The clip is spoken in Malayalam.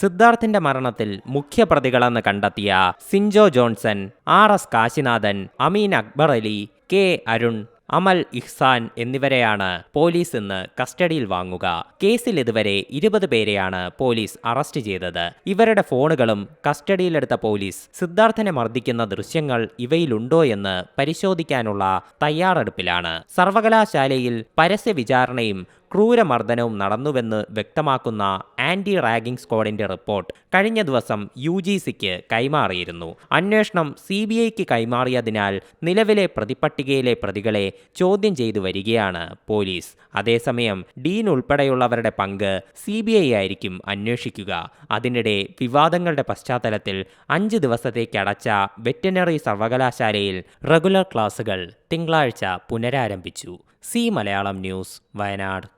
സിദ്ധാർത്ഥിന്റെ മരണത്തിൽ മുഖ്യപ്രതികളെന്ന് കണ്ടെത്തിയ Sinjo Johnson R S Kashinathan Ameen Akbar Ali K Arun Amal Ihsan എന്നിവരെയാണ് പോലീസ് ഇന്ന് കസ്റ്റഡിയിൽ വാങ്ങുക. കേസിൽ ഇതുവരെ ഇരുപത് പേരെയാണ് പോലീസ് അറസ്റ്റ് ചെയ്തത്. ഇവരുടെ ഫോണുകളും കസ്റ്റഡിയിലെടുത്ത പോലീസ് സിദ്ധാർത്ഥനെ മർദ്ദിക്കുന്ന ദൃശ്യങ്ങൾ ഇവയിലുണ്ടോ എന്ന് പരിശോധിക്കാനുള്ള തയ്യാറെടുപ്പിലാണ്. സർവകലാശാലയിൽ പരസ്യ വിചാരണയും ക്രൂരമർദ്ദനവും നടന്നുവെന്ന് വ്യക്തമാക്കുന്ന ആന്റി റാഗിംഗ് സ്ക്വാഡിന്റെ റിപ്പോർട്ട് കഴിഞ്ഞ ദിവസം യു ജി സിക്ക് കൈമാറിയിരുന്നു. അന്വേഷണം സി ബി ഐക്ക് കൈമാറിയതിനാൽ നിലവിലെ പ്രതിപട്ടികയിലെ പ്രതികളെ ചോദ്യം ചെയ്തു വരികയാണ് പോലീസ്. അതേസമയം ഡീൻ ഉൾപ്പെടെയുള്ളവരുടെ പങ്ക് സി ബി ഐ ആയിരിക്കും അന്വേഷിക്കുക. അതിനിടെ വിവാദങ്ങളുടെ പശ്ചാത്തലത്തിൽ അഞ്ച് ദിവസത്തേക്ക് അടച്ച വെറ്റിനറി സർവകലാശാലയിൽ റെഗുലർ ക്ലാസുകൾ തിങ്കളാഴ്ച പുനരാരംഭിച്ചു. C Malayalam news Wayanad.